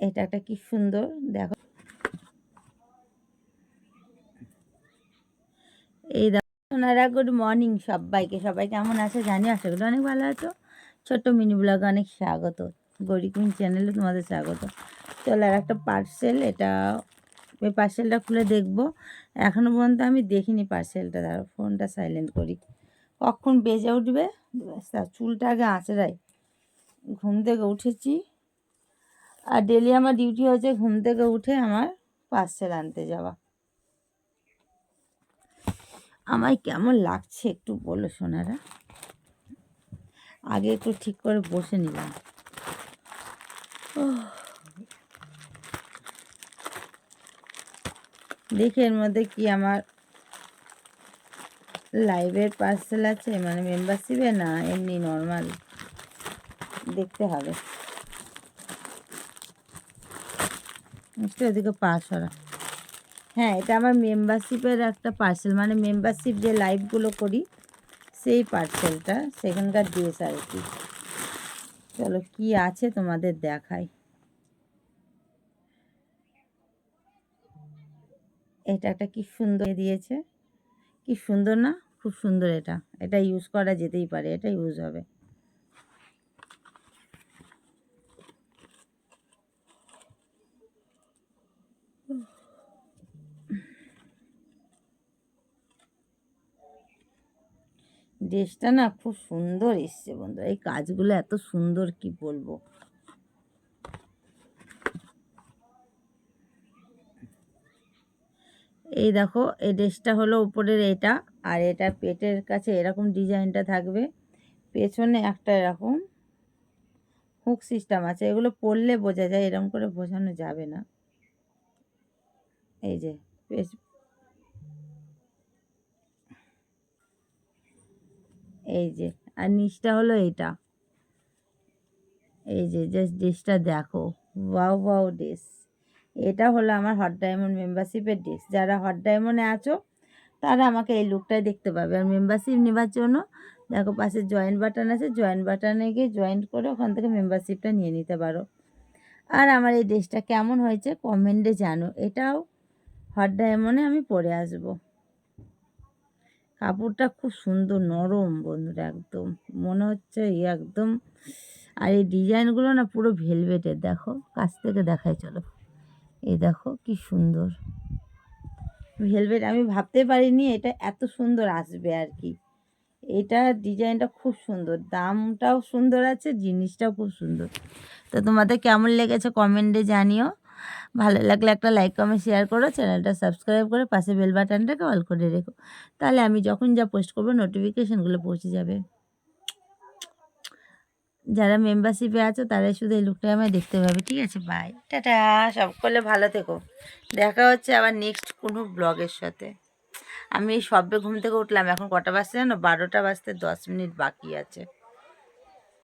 এটা একটা কি সুন্দর, দেখো। এই ওনারা গুড মর্নিং সবাইকে। সবাই কেমন আছে? জানি, আশা করি অনেক ভালো আছো। ছোট্ট মিনি ব্লগে অনেক স্বাগত। গৌরী কুইন চ্যানেলে তোমাদের স্বাগত। চলো আর একটা পার্সেল এটা ওই পার্সেলটা খুলে দেখব। এখনও পর্যন্ত আমি দেখিনি পার্সেলটা দাঁড়ো ফোনটা সাইলেন্ট করি। কখন বেজে উঠবে? চুলটা আগে আঁচড়াই। ঘুম থেকে উঠেছি। আর ডেলি আমার ডিউটি হচ্ছে ঘুম থেকে উঠে আমার পার্সেল আনতে যাওয়া। আমায় কেমন লাগছে একটু বলো সোনারা। আগে একটু ঠিক করে বসে নিলাম। দেখি এর মধ্যে কি আমার লাইভের পার্সেল আছে মানে মেম্বারশিপে না, এমনি নর্মাল দেখতে হবে। মিষ্টি ওদিকে পাস ওরা হ্যাঁ এটা আমার মেম্বারশিপের একটা পার্সেল মানে মেম্বারশিপ যে লাইভগুলো করি, সেই পার্সেলটা সেখানকার ড্রেস আর কি চলো, কি আছে তোমাদের দেখাই। এটা একটা কি সুন্দর দিয়েছে। কি সুন্দর না? খুব সুন্দর এটা। এটা ইউজ করা যেতেই পারে, এটা ইউজ হবে। ড্রেসটা না খুব সুন্দর এসছে বন্ধুরা। এই কাজগুলো এত সুন্দর, কি বলব? এই দেখো, এই ড্রেসটা হলো উপরের এটা, আর এটা পেটের কাছে এরকম ডিজাইনটা থাকবে। পেছনে একটা এরকম হুক সিস্টেম আছে, এগুলো পরলে বোঝা যায় এরকম করে বোঝানো যাবে না। এই যে এই যে, আর নিচটা হলো এটা। এই যে জাস্ট ড্রেসটা দেখো। ওয়াও ওয়াও ড্রেস এটা হলো আমার হট ডায়মন্ড মেম্বারশিপের ড্রেস যারা হট ডায়মন্ডে আছো, তারা আমাকে এই লুকটাই দেখতে পাবে। আর মেম্বারশিপ নেবার জন্য, দেখো পাশে জয়েন্ট বাটন আছে। জয়েন্ট বাটনে গিয়ে জয়েন্ট করে ওখান থেকে মেম্বারশিপটা নিয়ে নিতে পারো। আর আমার এই ড্রেসটা কেমন হয়েছে কমেন্টে জানো। এটাও হট ডায়মন্ডে আমি পরে আসব। কাপড়টা খুব সুন্দর, নরম বন্ধুরা একদম। মনে হচ্ছে এই একদম, আর এই ডিজাইনগুলো না পুরো ভেলভেটের, দেখো, কাছ থেকে দেখাই, চলো। এই দেখো, কি সুন্দর। ভেলভেট, আমি ভাবতে পারিনি এটা এত সুন্দর আসবে আর কি। এটা ডিজাইনটা খুব সুন্দর, দামটাও সুন্দর আছে, জিনিসটাও খুব সুন্দর। তো তোমাদের কেমন লেগেছে কমেন্টে জানিও। ভালো লাগলে একটা লাইক কমেন্ট শেয়ার করো চ্যানেলটা সাবস্ক্রাইব করে পাশে বেল বাটনটাকে অল করে রেখো। তাহলে আমি যখন যা পোস্ট করব নোটিফিকেশানগুলো পৌঁছে যাবে। যারা মেম্বারশিপে আছো, তারাই শুধু এই লুকটা আমায় দেখতে পাবে। ঠিক আছে বাই টাটা, সব করলে ভালো থেকো। দেখা হচ্ছে আবার নেক্সট কোনো ব্লগের সাথে। আমি সবে ঘুম থেকে উঠলাম, এখন কটা বাজছে জানো? বারোটা বাজতে দশ মিনিট বাকি আছে।